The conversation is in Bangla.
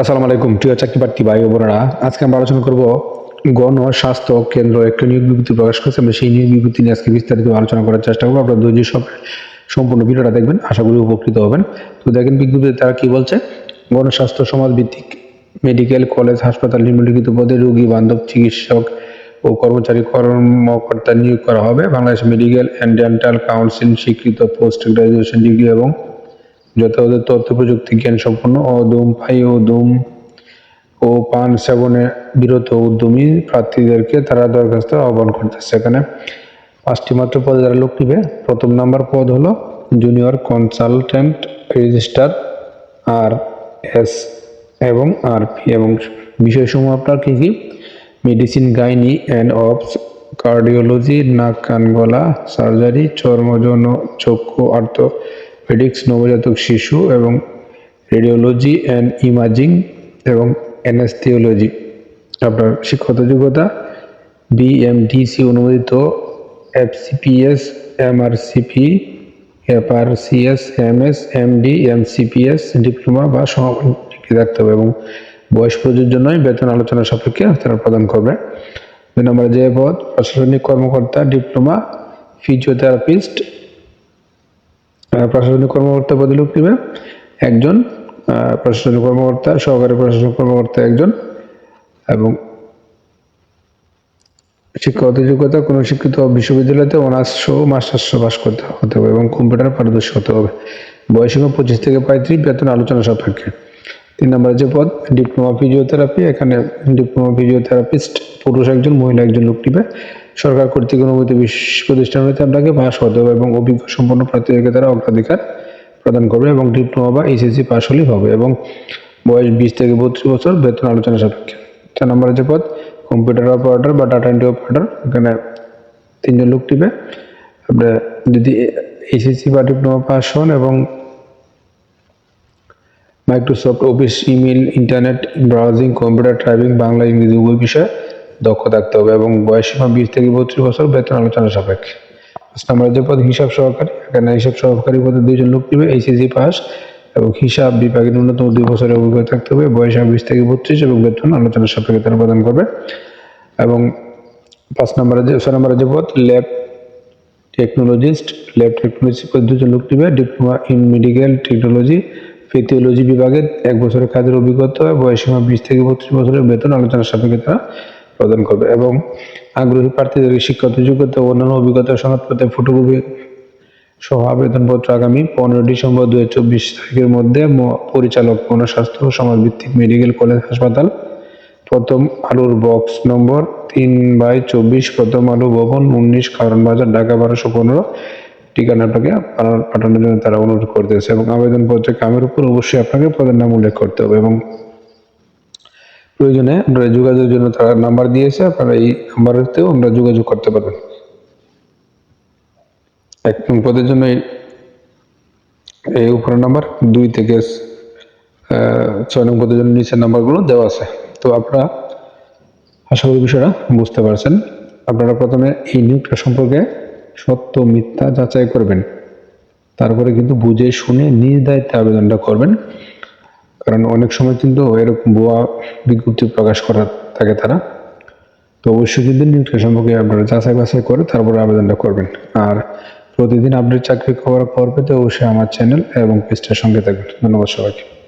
আসসালামু আলাইকুম, প্রিয় চাকরি প্রার্থী ভাই বোনেরা। আজকে আমরা আলোচনা করব গণ স্বাস্থ্য কেন্দ্র একটা নিয়োগ বিজ্ঞপ্তি প্রকাশ করেছে। আমরা সেই নিয়োগ বিজ্ঞপ্তি নিয়ে আজকে বিস্তারিত আলোচনা করার চেষ্টা করব। আপনারা ধৈর্য সব সম্পূর্ণ ভিডিওটা দেখবেন। আশা করি উপকৃত হবেন। তো দেখেন বিজ্ঞপ্তিতে তারা কি বলছে? গণস্বাস্থ্য সমাজ ভিত্তিক মেডিকেল কলেজ হাসপাতাল নিম্নলিখিত পদে রোগী, বান্ধব, চিকিৎসক ও কর্মচারী কর্মকর্তা নিয়োগ করা হবে। Bangladesh medical and dental council স্বীকৃত পোস্ট গ্রাজুয়েশন ডিগ্রি এবং যথাযথ তথ্য প্রযুক্তি জ্ঞান সম্পন্ন ও ধূমপাই ও ও পান সেবনে বিরত উদ্যমী প্রার্থীদেরকে তারা দরখাস্ত আহ্বান করতেছে। এখানে পাঁচটি মাত্র পদে তারা লোক নিবে, প্রথম নাম্বার পদ হলো junior consultant registrar R S এবং আরপি এবং বিষয়সমূহ আপনার কী কী? Medicine gynae and obs cardiology নাক, কান, গলা সার্জারি চর্মজন চক্ষু আর্থোপেডিক্স নবজাতক শিশু এবং রেডিওলজি অ্যান্ড ইমাজিং এবং অ্যানেস্থিওলজি আপনার শিক্ষত যোগ্যতা বিএমডিসি অনুমোদিত FCPS MRCP FRCS MS MD MCPS diploma বা সমাপন ডিগ্রি থাকতে হবে এবং বয়স প্রযোজ্য নয়, বেতন আলোচনা সাপেক্ষে তারা প্রদান করবে। দুই নম্বরে যে পদ, প্রশাসনিক কর্মকর্তা, ডিপ্লোমা, ফিজিওথেরাপিস্ট প্রশাসনিক কর্মকর্তা পদে নেবে একজন প্রশাসনিক কর্মকর্তা, সহকারী প্রশাসনিক কর্মকর্তা একজন এবং শিক্ষাগত যোগ্যতা কোনো শিক্ষিত বিশ্ববিদ্যালয়তে অনার্স সহ মাস্টার্স পাস করতে হতে হবে এবং কম্পিউটার পারদর্শী হতে হবে। বয়সীমা পঁচিশ থেকে পঁয়ত্রিশ, বেতন আলোচনা সাপেক্ষে। তিন নম্বরে যে পদ, ডিপ্লোমা ফিজিওথেরাপি, এখানে ডিপ্লোমা ফিজিওথেরাপিস্ট, পুরুষ একজন, মহিলা একজন লোক নিবে। সরকার কর্তৃক বিশেষ প্রতিষ্ঠান হইতে আপনাকে পাস হতে হবে এবং অভিজ্ঞ সম্পন্ন প্রার্থীদেরকে তারা অগ্রাধিকার প্রদান করবে এবং ডিপ্লোমা বা এসএসসি পাস হলেই হবে এবং বয়স বিশ থেকে বত্রিশ বছর বেতন আলোচনা সাপেক্ষে। চার নম্বরে যে পদ কম্পিউটার অপারেটর বা ডাটা এন্ট্রি অপারেটর এখানে তিনজন লোক টিপে। আপনার যদি এসএসসি বা ডিপ্লোমা পাস হন এবং Microsoft office email internet, browsing, computer, typing, Bangla, ইংরেজি, উভয় বিষয়ে দক্ষ থাকতে হবে এবং বয়সীমা বিশ থেকে বত্রিশ বছর বেতন আলোচনা সাপেক্ষে। পাঁচ পদ হিসাব সহকারী। এখানে হিসাব সহকারী পদে দুইজন লোক নেবে এইচএসি পাস এবং হিসাব বিভাগের ন্যূনতম দুই বছরের অভিজ্ঞতা থাকতে হবে। বয়সীমা বিশ থেকে বত্রিশ এবং বেতন আলোচনা সাপেক্ষে তারা প্রদান করবে। এবং পাঁচ নম্বরে যে ছয় নম্বরে যে পদ ল্যাব টেকনোলজিস্ট। ল্যাব টেকনোলজি পদে দুজন লোক নেবে। Diploma in medical technology. ফিথিওলজি বিভাগে এক বছরের কাজের অভিজ্ঞতা। বয়সীমা বিশ থেকে বত্রিশ বছরের বেতন আলোচনার সাপেক্ষে তারা প্রদান করবে এবং আগ্রহী প্রার্থীদের শিক্ষাগত যোগ্যতা ও অন্যান্য অভিজ্ঞতার সনদপত্রে ফটোকপি সহ আবেদনপত্র আগামী পনেরো ডিসেম্বর দু হাজার চব্বিশ তারিখের মধ্যে পরিচালক গণস্বাস্থ্য ও সমাজভিত্তিক মেডিকেল কলেজ হাসপাতাল, প্রথম আলুর বক্স নম্বর তিন বাই চব্বিশ, প্রথম আলু ভবন উনিশ কারণ বাজার, ঢাকা বারোশো পনেরো। ঠিকানাটাকে পাঠানো- পাঠানোর জন্য তারা অনুরোধ করতেছে এবং আবেদনপত্রে কামের উপর অবশ্যই আপনাকে পদের নাম উল্লেখ করতে হবে এবং প্রয়োজনে আপনারা যোগাযোগের জন্য তারা নাম্বার দিয়েছে, আপনারা এই নাম্বারেতেও আমরা যোগাযোগ করতে পারবেন। এক নং পদের জন্য এই উপরের নাম্বার দুই থেকে ছয় নং পদের জন্য নিচের নাম্বারগুলো দেওয়া আছে। তো আপনারা, আশা করি বিষয়টা বুঝতে পারছেন। আপনারা প্রথমে এই নিয়োগটা সম্পর্কে সত্য মিথ্যা যাচাই করবেন। তারপরে কিন্তু বুঝে শুনে নিজ দায়িত্বে আবেদনটা করবেন। কারণ অনেক সময় কিন্তু এরকম ভুয়া বিজ্ঞপ্তি প্রকাশ করা থাকে তারা। তো অবশ্যই কিন্তু নিয়োগটা সম্পর্কে আপনারা যাচাই বাছাই করে তারপরে আবেদনটা করবেন। আর প্রতিদিন আপডেট চাকরি খবর খবর পেতে অবশ্যই আমার চ্যানেল এবং পেজটার সঙ্গে থাকবেন। ধন্যবাদ সবাইকে।